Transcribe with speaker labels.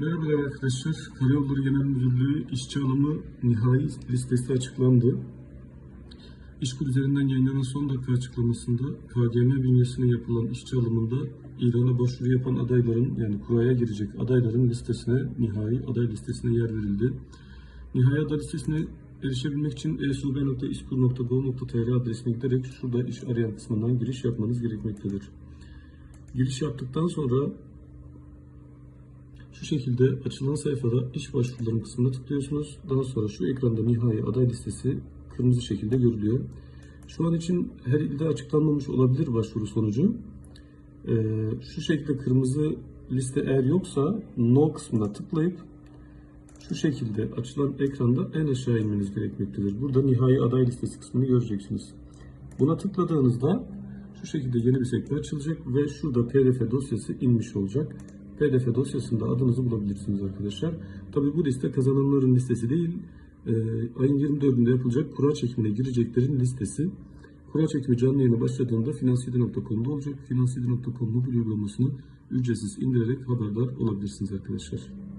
Speaker 1: Merhabalar arkadaşlar. Karayolları Genel Müdürlüğü işçi alımı nihai listesi açıklandı. İşkur üzerinden yayınlanan son dakika açıklamasında KGM bünyesine yapılan işçi alımında ilana başvuru yapan adayların yani kuraya girecek adayların listesine, nihai aday listesine yer verildi. Nihai aday listesine erişebilmek için esub.iskur.gov.tr adresine giderek şurada iş arayan kısmından giriş yapmanız gerekmektedir. Giriş yaptıktan sonra şu şekilde açılan sayfada iş başvurularının kısmına tıklıyorsunuz. Daha sonra şu ekranda nihai aday listesi kırmızı şekilde görülüyor. Şu an için her ilde açıklanmamış olabilir başvuru sonucu. Ee, şu şekilde kırmızı liste eğer yoksa no kısmına tıklayıp şu şekilde açılan ekranda en aşağı inmeniz gerekmektedir. Burada nihai aday listesi kısmını göreceksiniz. Buna tıkladığınızda şu şekilde yeni bir sekme açılacak ve şurada PDF dosyası inmiş olacak. PDF dosyasında adınızı bulabilirsiniz arkadaşlar. Tabi bu liste kazananların listesi değil, e, ayın 24'ünde yapılacak kura çekimine gireceklerin listesi. Kura çekimi canlı yayına başladığında finansiyede.com'da olacak. Finansiyede.com mobil uygulamasını ücretsiz indirerek haberdar olabilirsiniz arkadaşlar.